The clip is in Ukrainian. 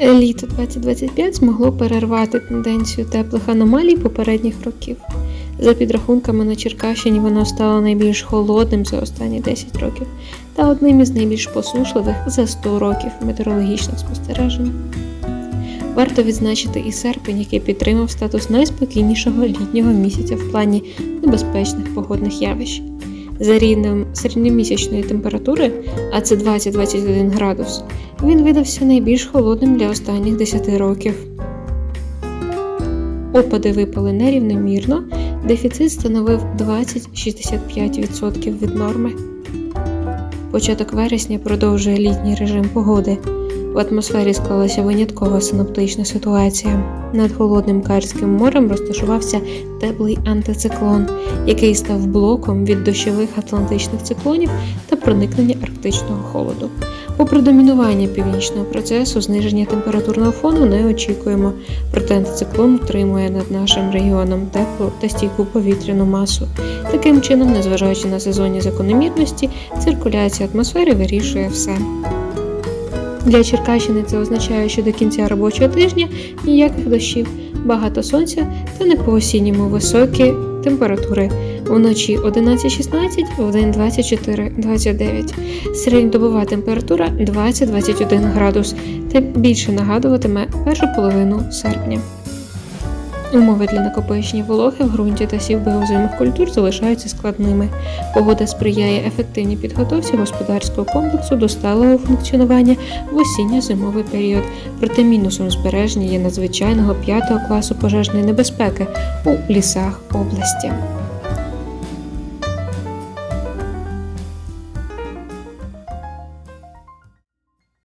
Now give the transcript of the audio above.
Літо 2025 змогло перервати тенденцію теплих аномалій попередніх років. За підрахунками на Черкащині воно стало найбільш холодним за останні 10 років та одним із найбільш посушливих за 100 років метеорологічних спостережень. Варто відзначити і серпень, який підтримав статус найспокійнішого літнього місяця в плані небезпечних погодних явищ. За рівнем середньомісячної температури, а це 20-21 градус, він видався найбільш холодним для останніх 10 років. Опади випали нерівномірно, дефіцит становив 20-65% від норми. Початок вересня продовжує літній режим погоди. В атмосфері склалася виняткова синоптична ситуація. Над холодним Карським морем розташувався теплий антициклон, який став блоком від дощових атлантичних циклонів та проникнення арктичного холоду. Попри домінування північного процесу, зниження температурного фону не очікуємо, проте антициклон утримує над нашим регіоном теплу та стійку повітряну масу. Таким чином, незважаючи на сезонні закономірності, циркуляція атмосфери вирішує все. Для Черкащини це означає, що до кінця робочого тижня ніяких дощів, багато сонця та не по осінньому високі температури. Вночі 11-16, вдень 24-29. Середньодобова температура 20-21 градус та більше нагадуватиме першу половину серпня. Умови для накопичення вологи в ґрунті та сів озимих культур залишаються складними. Погода сприяє ефективній підготовці господарського комплексу до сталого функціонування в осінньо-зимовий період. Проте мінусом збереження є надзвичайного 5 класу пожежної небезпеки у лісах області.